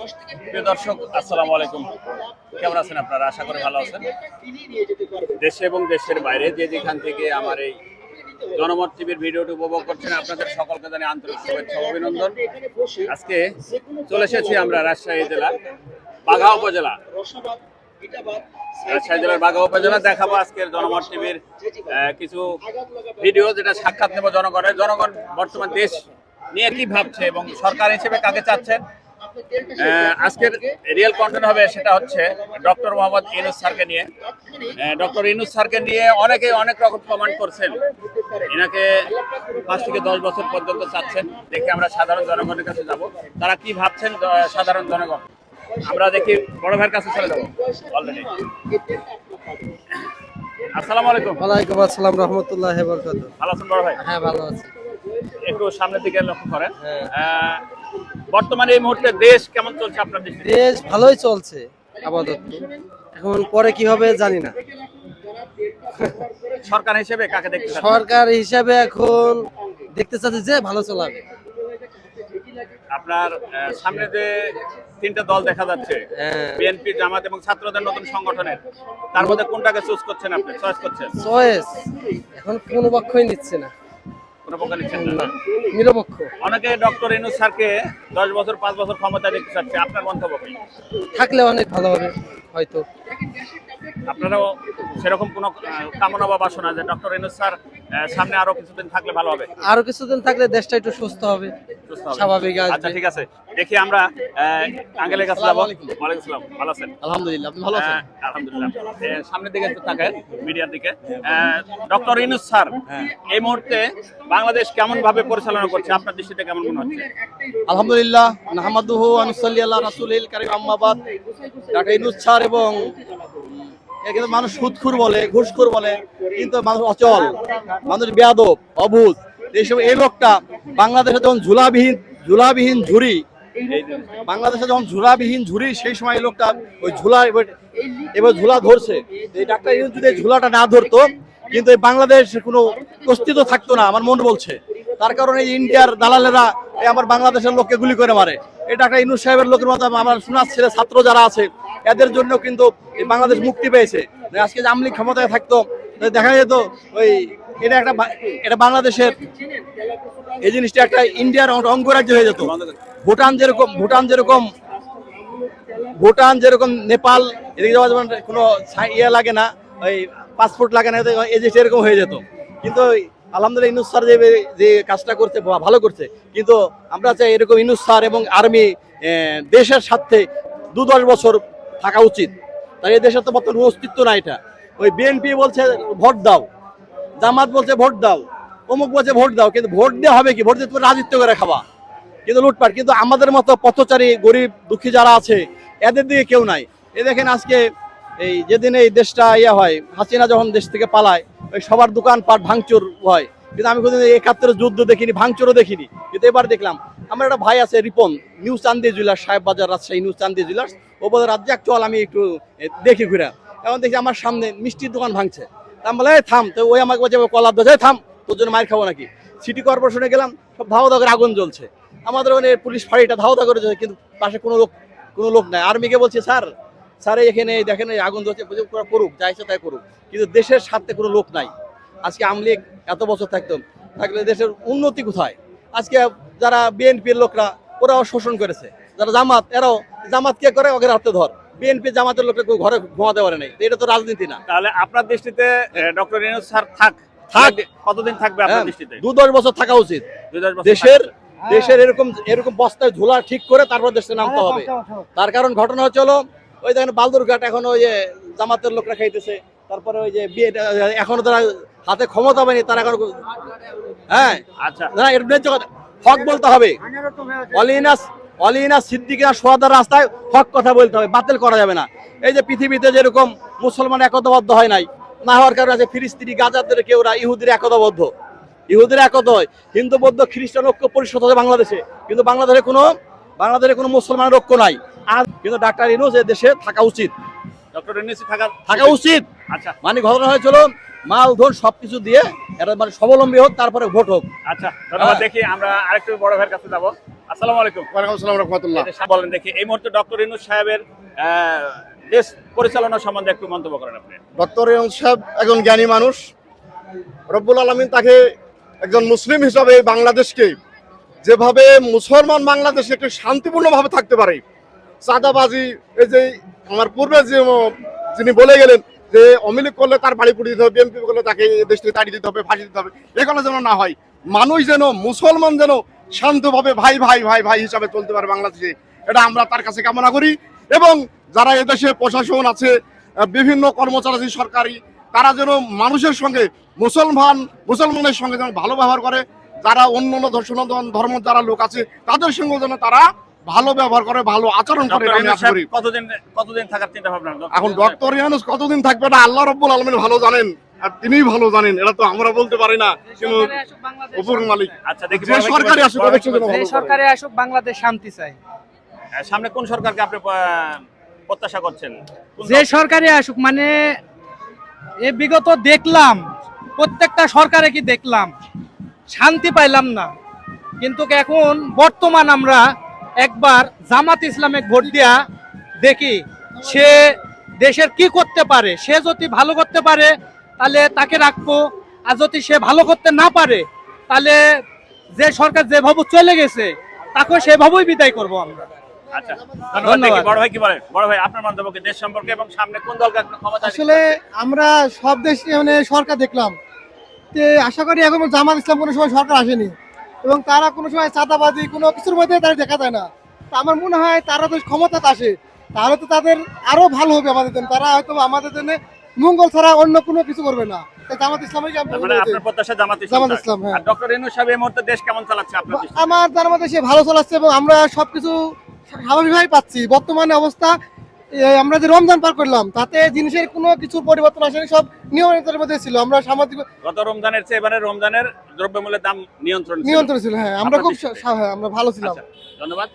প্রিয় দর্শক, আসসালামু আলাইকুম। কেমন আছেন আপনারা? আশা করি ভালো আছেন। দেশে এবং দেশের বাইরে যে যেখান থেকে আমার এই জনমত টিভির ভিডিওটি উপভোগ করছেন, আপনাদের সকলকে জানি আন্তরিক শুভেচ্ছা অভিনন্দন। আজকে চলে এসেছি আমরা রাজশাহী জেলার বাঘা উপজেলা। রাজশাহী জেলার বাঘা উপজেলা দেখাবো আজকের জনমত টিভির কিছু ভিডিও যেটা সাক্ষাৎ নেব জনগণের। জনগণ বর্তমান দেশ নিয়ে কি ভাবছে এবং সরকার হিসেবে কাকে চাচ্ছেন? আজকের রিয়েল কন্টেন্ট হবে সেটা হচ্ছে ডক্টর মোহাম্মদ ইনুস স্যারকে নিয়ে। ডক্টর ইনুস স্যারকে নিয়ে অনেকে অনেক রকম কমেন্ট করছেন। এনাকে পাঁচ থেকে দশ বছর পর্যন্ত চাচ্ছেন। দেখে আমরা সাধারণ জনগণের কাছে যাব। তারা কি ভাবছেন সাধারণ জনগণ? আমরা দেখি বড় ভাইয়ের কাছে চলে যাব। অলরেডি আসসালামু আলাইকুম। ওয়ালাইকুম আসসালাম রহমতুল্লাহ বরকাত ভালো আছেন বড় ভাই? হ্যাঁ ভালো আছি। একটু সামনের দিকে লক্ষ্য করেন। হ্যাঁ। বর্তমানে এই মুহূর্তে দেশ কেমন চলছে আপনার দৃষ্টিতে দেশ ভালোই চলছে আপাতত। এখন পরে কি হবে জানি না। সরকার হিসেবে কাকে দেখতে সরকার হিসাবে এখন দেখতে চাচ্ছে যে ভালো চলাবে। আপনার সামনে যে তিনটা দল দেখা যাচ্ছে হ্যাঁ। বিএনপি জামাত এবং ছাত্রদের নতুন সংগঠনের তার মধ্যে কোনটাকে চুজ করছেন আপনি? চয়েস করছেন? চয়েস এখন কোনো পক্ষই নিচ্ছে না। কোন পক্ষ নিচ্ছেন না। না নিরপেক্ষ। অনেকে ডক্টর স্যারকে দশ বছর পাঁচ বছর ক্ষমতা দেখতে চাচ্ছে আপনার মন্তব্য কি? থাকলে অনেক ভালো হবে হয়তো। আপনারাও সেরকম কোনো কামনা বা বাসনা যে ডক্টর রেনু স্যার সামনে আরও কিছুদিন থাকলে ভালো হবে। আরও কিছুদিন থাকলে দেশটা একটু সুস্থ হবে স্বাভাবিক আচ্ছা ঠিক আছে। দেখি আমরা আহ, আঙ্কেলের কাছে যাব। ওয়ালাইকুম আসসালাম ভালো আছেন? আলহামদুলিল্লাহ আপনি হ্যাঁ, আলহামদুলিল্লাহ। সামনের দিকে একটু তাকান মিডিয়ার দিকে। ডক্টর ইনুস স্যার এই মুহূর্তে বাংলাদেশ কেমন ভাবে পরিচালনা করছে? আপনার দৃষ্টিতে কেমন মনে হচ্ছে? আলহামদুলিল্লাহ নাহমাদুহু আনুসাল্লি আল্লাহ রাসুলিল কারিম আম্মাবাদ ডাক্তার ইনুস স্যার এবং এখানে মানুষ সুদখুর বলে, ঘুষখুর বলে, কিন্তু মানুষ অচল, মানুষ বেয়াদব অভূত এইসব এই লোকটা বাংলাদেশে যখন ঝুলাবিহীন ঝুলাবিহীন ঝুড়ি বাংলাদেশে যখন ঝুলাবিহীন ঝুড়ি সেই সময় এই লোকটা ওই ঝুলা এবার- ঝুলা ধরছে। এই ডাক্তার যদি ঝুলাটা না ধরতো, কিন্তু এই বাংলাদেশ কোনো অস্তিত্ব থাকতো না, আমার মন বলছে। তার কারণে ইন্ডিয়ার দালালেরা আমার বাংলাদেশের লোককে গুলি করে মারে। এটা ডাক্তার ইনুস সাহেবের লোকের মতো আমার শোনার ছেলে ছাত্র যারা আছে এদের জন্য কিন্তু বাংলাদেশ মুক্তি পেয়েছে। আজকে যে আমলিক ক্ষমতায় থাকতো দেখা যেত ওই এটা একটা এটা বাংলাদেশের এই জিনিসটা একটা ইন্ডিয়ার অঙ্গরাজ্য হয়ে যেত। ভুটান যেরকম ভুটান যেরকম ভুটান যেরকম নেপাল, এদিকে যাওয়া যেমন কোনো ইয়ে লাগে না, ওই পাসপোর্ট লাগে না এই যে সেরকম হয়ে যেত। কিন্তু আলহামদুলিল্লাহ ইনুস স্যার যে যে কাজটা করছে ভালো করছে, কিন্তু আমরা চাই এরকম ইনুস স্যার এবং আর্মি দেশের সাথে দু দশ বছর থাকা উচিত। তাই এই দেশের তো বর্তমান অস্তিত্ব না এটা। ওই বিএনপি বলছে, ভোট দাও। জামাত বলছে, ভোট দাও। অমুক বলছে, ভোট দাও। কিন্তু ভোট দেওয়া হবে কি? ভোট দিয়ে তুমি রাজত্ব করে খাবা। কিন্তু লুটপাট, কিন্তু আমাদের মতো পথচারী, গরিব, দুঃখী যারা আছে, এদের দিকে কেউ নাই। এ দেখেন আজকে এই যেদিন এই দেশটা ইয়ে হয়, হাসিনা যখন দেশ থেকে পালায়, ওই সবার দোকানপাট ভাঙচুর হয়। কিন্তু আমি কোনোদিন একাত্তরের যুদ্ধ দেখিনি, ভাঙচুরও দেখিনি। কিন্তু এবার দেখলাম, আমার একটা ভাই আছে Ripon new Chandi jewellers Saheb Bazar Rajshahi new Chandi jewellers. ও বলে রাজ্যে চল, আমি একটু দেখি ঘুরে। এখন দেখি আমার সামনে মিষ্টির দোকান ভাঙছে। আমি বলে, "এই, থাম। তো ওই আমাকে বলছে কলার দোষ থাম, তোর জন্য মার খাব নাকি? সিটি কর্পোরেশনে গেলাম, সব ধাও আগুন জ্বলছে। আমাদের ওখানে পুলিশ ফাঁড়িটা ধাও ধাও করে কিন্তু পাশে কোনো লোক কোনো লোক নাই। আর্মিকে বলছে, স্যার স্যার এখানে দেখেন, এই আগুন জ্বলছে করুক, যা ইচ্ছা তাই করুক। কিন্তু দেশের স্বার্থে কোনো লোক নাই। আজকে আমলিগ এত বছর থাকতো, থাকলে দেশের উন্নতি কোথায়? আজকে যারা বিএনপির লোকরা, ওরাও শোষণ করেছে। যারা জামাত এরাও জামাত কে করে? ওকে রাখতে ধর। বিএনপি জামাতের লোককে কেউ ঘরে ঘুমাতে পারে নাই। এটা তো রাজনীতি না। তাহলে আপনার দৃষ্টিতে ডক্টর ইনুস স্যার থাক। থাক। কতদিন থাকবে আপনার হ্যাঁ, দৃষ্টিতে? দু দশ বছর থাকা উচিত। দেশের দেশের এরকম এরকম বস্তায় ঝোলা ঠিক করে তারপর দেশে নামতে হবে। তার কারণ ঘটনা হচ্ছে হলো ওই দেখেন বালদুরঘাট এখন ওই যে জামাতের লোকরা খাইতেছে। তারপরে ওই যে বিয়ে এখনও তারা হাতে ক্ষমতা পায়নি তারা এখন হ্যাঁ। আচ্ছা। না এর হক বলতে হবে। অলিনাস অলিনাস সিদ্দিকিনা সোয়াদার রাস্তায় হক কথা বলতে হবে বাতিল করা যাবে না। এই যে পৃথিবীতে যেরকম মুসলমান একতাবদ্ধ হয় নাই না হওয়ার কারণে আছে ফিলিস্তিনি গাজাদের কেউরা ইহুদির একতাবদ্ধ। ইহুদির একত হয় হিন্দু বৌদ্ধ খ্রিস্টান ঐক্য পরিষদ আছে বাংলাদেশে কিন্তু বাংলাদেশে কোনো বাংলাদেশে কোনো মুসলমানের ঐক্য নাই। আর কিন্তু ডাক্তার ইনুস এ দেশে থাকা উচিত। ডক্টর ইনুস থাকা থাকা উচিত। আচ্ছা। মানে ঘটনা হয়েছিল মাল ধন সবকিছু দিয়ে এটা মানে স্বাবলম্বী হোক তারপরে ভোট হোক। আচ্ছা ধন্যবাদ হ্যাঁ। দেখি আমরা আরেকটু বড় ভাইয়ের কাছে যাব। আসসালামু আলাইকুম। ওয়ালাইকুম আসসালাম রহমতুল্লাহ। বলেন দেখি এই মুহূর্তে ডক্টর ইনুস সাহেবের দেশ পরিচালনা সম্বন্ধে একটু মন্তব্য করেন আপনি। ডক্টর সাহেব একজন জ্ঞানী মানুষ। রব্বুল আলমিন তাকে একজন মুসলিম হিসাবে বাংলাদেশকে যেভাবে মুসলমান বাংলাদেশ একটু শান্তিপূর্ণভাবে থাকতে পারে চাঁদাবাজি এই যে আমার পূর্বে যে যিনি বলে গেলেন যে অমিলিক করলে তার বাড়ি পুড়িয়ে দিতে হবে বিএনপি করলে তাকে দেশ থেকে তাড়িয়ে দিতে হবে ফাঁসি দিতে হবে এগুলো যেন না হয়। মানুষ যেন মুসলমান যেন শান্তভাবে ভাই ভাই ভাই ভাই হিসাবে চলতে পারে বাংলাদেশে। এটা আমরা তার কাছে কামনা করি এবং যারা এদেশে প্রশাসন আছে বিভিন্ন কর্মচারী সরকারি তারা যেন মানুষের সঙ্গে মুসলমান মুসলমানের সঙ্গে যেন ভালো ব্যবহার করে যারা অন্য অন্য সনাতন ধর্ম যারা লোক আছে তাদের সঙ্গে যেন তারা ভালো ব্যবহার করে ভালো আচরণ করে কতদিন কতদিন থাকার চিন্তা ভাবনা? এখন ডক্টর ইউনুস কতদিন থাকবে না? আল্লাহ রব্বুল আলমিন ভালো জানেন। আর তিনিই ভালো জানেন এটা তো আমরা বলতে পারি না কিন্তু উপর মালিক। আচ্ছা দেখি যে সরকারি আসুক, যে সরকারে বাংলাদেশ শান্তি চাই সামনে কোন সরকারকে আপনি প্রত্যাশা করছেন? যে সরকারে আসুক মানে এ বিগত দেখলাম প্রত্যেকটা সরকারে কি দেখলাম শান্তি পাইলাম না। কিন্তু এখন বর্তমান আমরা একবার জামাত ইসলামে ভোট দিয়া দেখি সে দেশের কি করতে পারে সে যদি ভালো করতে পারে তাহলে তাকে রাখব। আর যদি সে ভালো করতে না পারে তাহলে যে সরকার যেভাবে চলে গেছে তাকে সেভাবেই বিদায় করব আমরা। আচ্ছা ক্ষমতা আসলে আমরা সব দেশ মানে সরকার দেখলাম। আশা করি এখন জামাত ইসলাম কোনো সময় সরকার আসেনি। এবং তারা কোনো সময় চাঁদাবাজি কোনো কিছুর মধ্যে তারা দেখা যায় না। তা আমার মনে হয় তারা তো ক্ষমতাতে আসে। তাহলে তো তাদের আরও ভালো হবে আমাদের জন্য। তারা হয়তো আমাদের জন্য মঙ্গল ছাড়া অন্য কোনো কিছু করবে না। জামাত ইসলামের আপনার প্রত্যাশা জামাত ইসলাম জামাত ইসলাম, হ্যাঁ। ডক্টর ইনু সাহেব এই মুহূর্তে দেশ কেমন চালাচ্ছে আপনার আমার সে ভালো চলাচ্ছে এবং আমরা সবকিছু স্বাভাবিকভাবে পাচ্ছি। বর্তমানে অবস্থা আমরা যে রমজান পার করলাম তাতে জিনিসের কোনো কিছু পরিবর্তন আসেনি সব নিয়মের মধ্যে ছিল। আমরা সামাজিক গত রমজানের চেয়ে এবারে রমজানের দ্রব্যমূল্যের দাম নিয়ন্ত্রণ নিয়ন্ত্রণ ছিল হ্যাঁ। আমরা খুব হ্যাঁ আমরা ভালো ছিলাম। আচ্ছা, ধন্যবাদ।